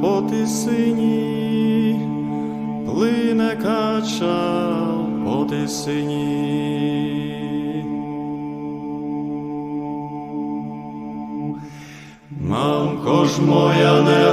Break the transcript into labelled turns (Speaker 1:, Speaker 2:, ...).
Speaker 1: по тисині, плине кача по тисині. Мамко ж моя, не